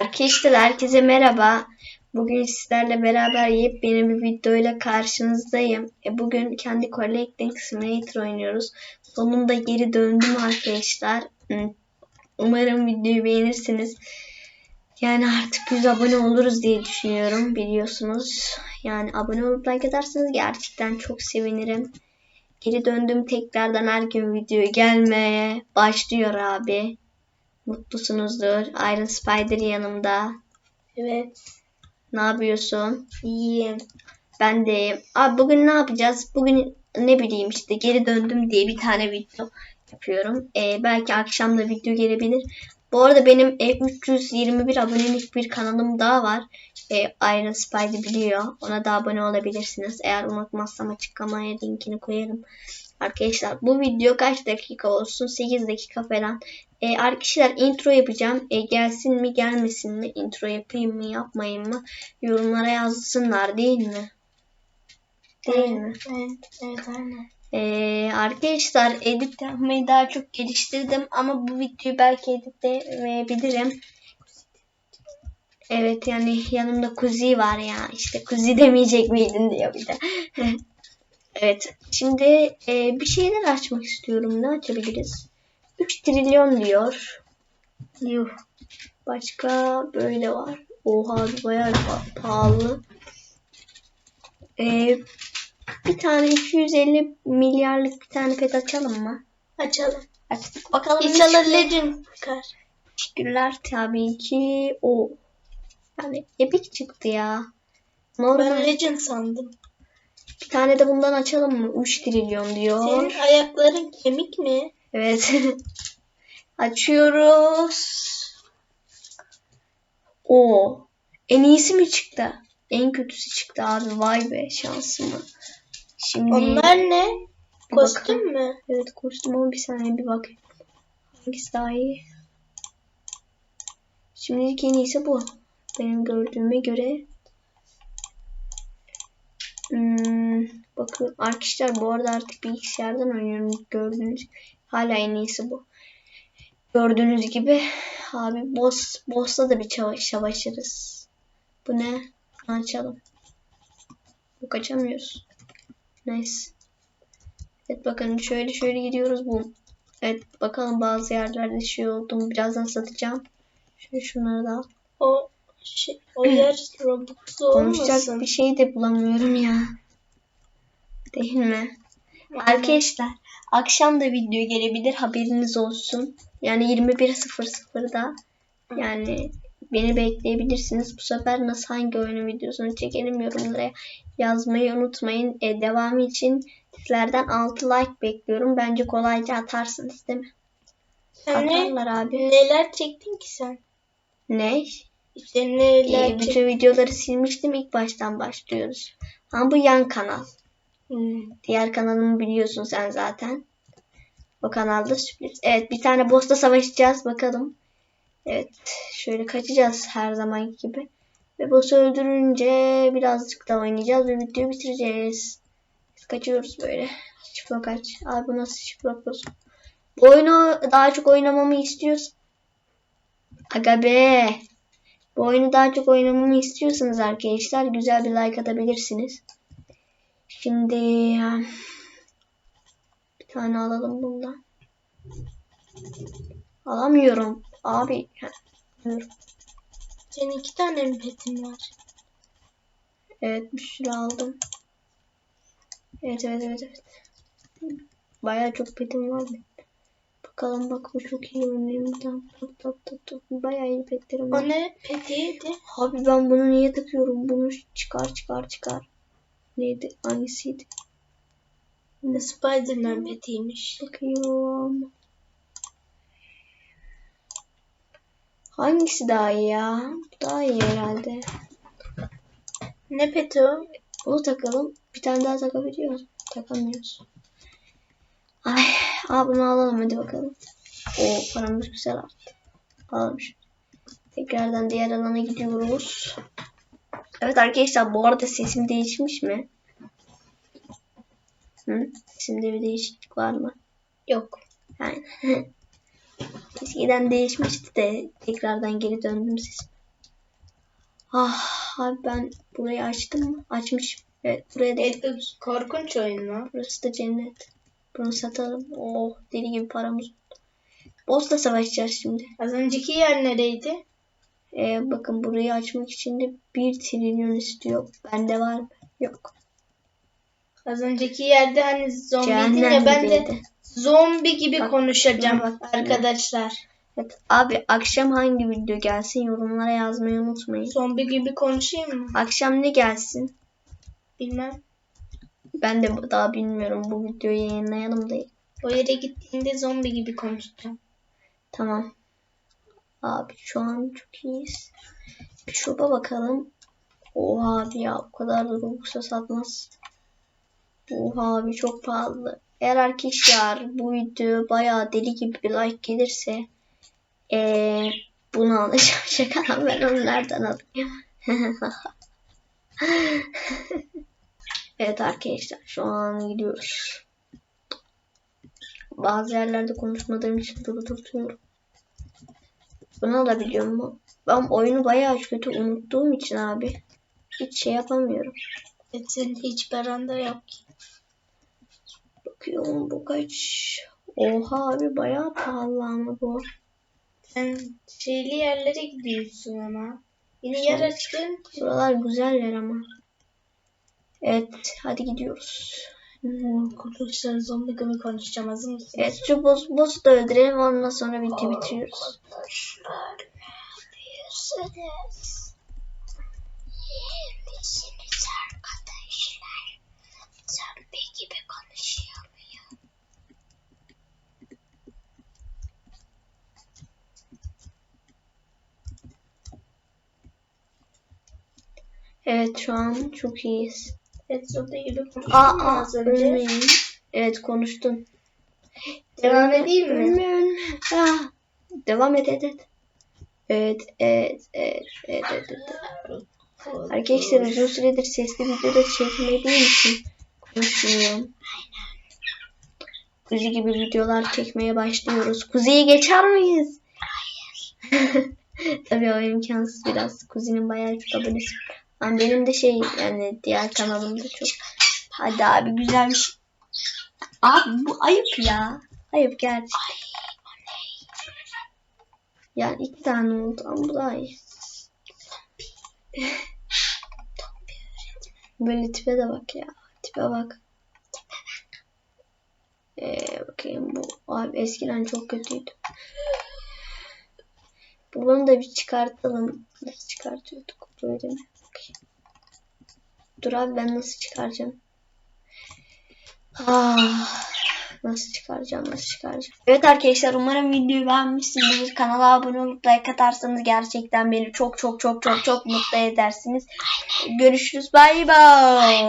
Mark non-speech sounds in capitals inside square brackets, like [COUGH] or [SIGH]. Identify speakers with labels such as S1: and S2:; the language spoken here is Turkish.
S1: Arkadaşlar herkese merhaba. Bugün sizlerle beraber yepyeni bir videoyla karşınızdayım. E, bugün kendi Collecting Simulator oynuyoruz. Sonunda geri döndüm arkadaşlar. Umarım videoyu beğenirsiniz. Yani artık 100 abone oluruz diye düşünüyorum biliyorsunuz. Yani abone olup like ederseniz gerçekten çok sevinirim. Geri döndüm tekrardan her gün video gelmeye başlıyor abi. Mutlusunuzdur. Iron Spider yanımda.
S2: Evet.
S1: Ne yapıyorsun?
S2: İyiyim.
S1: Ben de. Abi bugün ne yapacağız? Bugün ne bileyim işte geri döndüm diye bir tane video yapıyorum. Ee, belki akşam da video gelebilir. Bu arada benim e, 321 abonelik bir kanalım daha var. E, Iron Spider biliyor. Ona da abone olabilirsiniz. Eğer unutmazsam açıklamaya linkini koyarım. Arkadaşlar bu video kaç dakika olsun? 8 dakika falan. E, arkadaşlar intro yapacağım. E, gelsin mi gelmesin mi? Intro yapayım mı yapmayayım mı? Yorumlara yazsınlar değil mi? Değil mi?
S2: Evet, evet aynen.
S1: Ee, arkadaşlar edit yapmayı daha çok geliştirdim ama bu videoyu belki editleyebilirim. Evet yani yanımda Kuzi var ya işte Kuzi demeyecek miydin diyor bir de. [LAUGHS] evet şimdi e, bir şeyler açmak istiyorum ne açabiliriz? 3 trilyon diyor. Yuh. Başka böyle var. Oha bayağı pa- pahalı. Ee, bir tane 250 milyarlık bir tane pet açalım mı?
S2: Açalım.
S1: Açtık. Bakalım
S2: İnşallah. Legend çıkar.
S1: Teşekkürler tabii ki. O yani epic çıktı ya.
S2: Ben
S1: Normal.
S2: Legend sandım.
S1: Bir tane de bundan açalım mı? 3 trilyon diyor.
S2: Senin ayakların kemik mi?
S1: Evet. [LAUGHS] Açıyoruz. O. En iyisi mi çıktı? En kötüsü çıktı abi. Vay be şansıma. Şimdi
S2: Onlar ne?
S1: bir
S2: Kostüm
S1: bakalım.
S2: mü?
S1: Evet kostüm ama bir saniye bir bakayım. Hangisi daha iyi? Şimdilik en iyisi bu. Benim gördüğüme göre. Hmm, bakın arkadaşlar bu arada artık bilgisayardan oynuyorum gördüğünüz. Hala en iyisi bu. Gördüğünüz gibi abi boss boss'la da bir çava- savaşırız. Bu ne? Açalım. Bu kaçamıyoruz. Neyse. Evet bakın şöyle şöyle gidiyoruz bu. Evet bakalım bazı yerlerde şey oldu mu birazdan satacağım. Şöyle şunları da al.
S2: O şey, o yer Robux'lu
S1: Konuşacak
S2: olmasın?
S1: bir şey de bulamıyorum ya. Değil mi? Arkadaşlar akşam da video gelebilir haberiniz olsun. Yani 21.00'da yani beni bekleyebilirsiniz. Bu sefer nasıl hangi oyunun videosunu çekelim yorumlara yazmayı unutmayın. E, devamı için sizlerden 6 like bekliyorum. Bence kolayca atarsınız değil mi?
S2: Sen ne,
S1: Atarlar abi.
S2: neler çektin ki sen?
S1: Ne?
S2: İşte neler
S1: E,
S2: çektin?
S1: bütün videoları silmiştim. İlk baştan başlıyoruz. Ama bu yan kanal.
S2: Hmm.
S1: Diğer kanalımı biliyorsun sen zaten. O kanalda sürpriz. Evet bir tane boss'ta savaşacağız bakalım. Evet şöyle kaçacağız her zaman gibi. Ve boss'u öldürünce birazcık daha oynayacağız ve videoyu bitireceğiz. Biz kaçıyoruz böyle. Çıplak kaç. Abi bu nasıl çıplak boss? Bu oyunu daha çok oynamamı istiyorsun. Aga be. Bu oyunu daha çok oynamamı istiyorsanız arkadaşlar güzel bir like atabilirsiniz. Şimdi bir tane alalım bundan. Alamıyorum. Abi. Heh, alıyorum.
S2: Senin iki tane mi petin var?
S1: Evet bir sürü aldım. Evet evet evet evet. Bayağı çok petim var. Bakalım bak bu çok iyi. Buradan top top top top. Bayağı iyi petlerim var.
S2: O ne petiydi?
S1: Abi ben bunu niye takıyorum? Bunu çıkar çıkar çıkar. Neydi? Hangisiydi?
S2: Spiderman petiymiş.
S1: Bakıyorum. Hangisi daha iyi ya? Bu daha iyi herhalde.
S2: Ne peti o?
S1: Bunu takalım. Bir tane daha takabiliyoruz. Takamıyoruz. Ay, aa bunu alalım hadi bakalım. O paramız güzel arttı. Şunu. Tekrardan diğer alana gidiyoruz. Evet arkadaşlar bu arada sesim değişmiş mi? Hı? Sesimde bir değişiklik var mı? Yok. Yani. [LAUGHS] Eskiden değişmişti de tekrardan geri döndüm sesim. Ah abi ben burayı açtım mı? Açmışım. Evet buraya da
S2: E, korkunç oyun mu?
S1: Burası da cennet. Bunu satalım. Oh deli gibi paramız oldu. Boss'la savaşacağız şimdi.
S2: Az önceki yer nereydi?
S1: Ee, bakın burayı açmak için de 1 trilyon istiyor. Bende var mı? Yok.
S2: Az önceki yerde hani zombiydin ya ben de zombi gibi
S1: Bak,
S2: konuşacağım
S1: bak.
S2: arkadaşlar.
S1: Evet, abi akşam hangi video gelsin yorumlara yazmayı unutmayın.
S2: Zombi gibi konuşayım mı?
S1: Akşam ne gelsin?
S2: Bilmem.
S1: Ben de daha bilmiyorum. Bu videoyu yayınlayalım da.
S2: O yere gittiğinde zombi gibi konuşacağım.
S1: Tamam. Abi şu an çok iyiyiz. Bir şoba bakalım. Oha abi ya o kadar da Robux'a satmaz. Oha abi çok pahalı. Eğer arkadaşlar bu video bayağı deli gibi bir like gelirse eee bunu alacağım. [LAUGHS] Şaka ben onu nereden alayım? [LAUGHS] evet arkadaşlar şu an gidiyoruz. Bazı yerlerde konuşmadığım için durduruyorum. Bunu alabiliyor mu? Ben oyunu bayağı kötü unuttuğum için abi hiç şey yapamıyorum.
S2: Senin hiç baranda yok ki.
S1: Bakıyorum bu kaç. Oha abi bayağı pahalı ama bu.
S2: Sen şeyli yerlere gidiyorsun ama. Yeni yer açtın.
S1: Buralar güzel yer ama. Evet hadi gidiyoruz.
S2: Arkadaşlar zombi gibi konuşacağım hazır mısın?
S1: Evet şu boss, boss'u da öldürelim ondan sonra video bitiriyoruz.
S2: Arkadaşlar biliyorsunuz. Misiniz arkadaşlar? Zombi gibi konuşuyor muyum?
S1: Evet şu an çok iyiyiz.
S2: Zombi gibi konuştun mu az önce?
S1: ölmeyin. Evet konuştun.
S2: Devam edeyim mi?
S1: Ölme, ölme. Ah, Devam et et et. Evet evet evet evet evet. evet. Arkadaşlar uzun süredir sesli videoda çekmediğim için konuşmuyorum. Kuzi gibi videolar çekmeye başlıyoruz. Kuzi'yi geçer miyiz? Hayır. [LAUGHS] Tabii o imkansız biraz. Kuzi'nin bayağı çok abonesi. var. Ama benim de şey yani diğer kanalımda çok. Hadi abi güzel bir şey. Abi bu ayıp ya. Ayıp gerçekten. Yani iki tane oldu ama bu daha iyi. Böyle tipe de bak ya. Tipe bak. Ee, bakayım bu abi eskiden çok kötüydü. Bunu da bir çıkartalım. Nasıl çıkartıyorduk? Böyle mi? Dur abi ben nasıl çıkaracağım? Ah, nasıl çıkaracağım? Nasıl çıkaracağım? Evet arkadaşlar umarım videoyu beğenmişsinizdir. Kanala abone olup like atarsanız gerçekten beni çok çok çok çok çok mutlu edersiniz. Görüşürüz. Bay bay.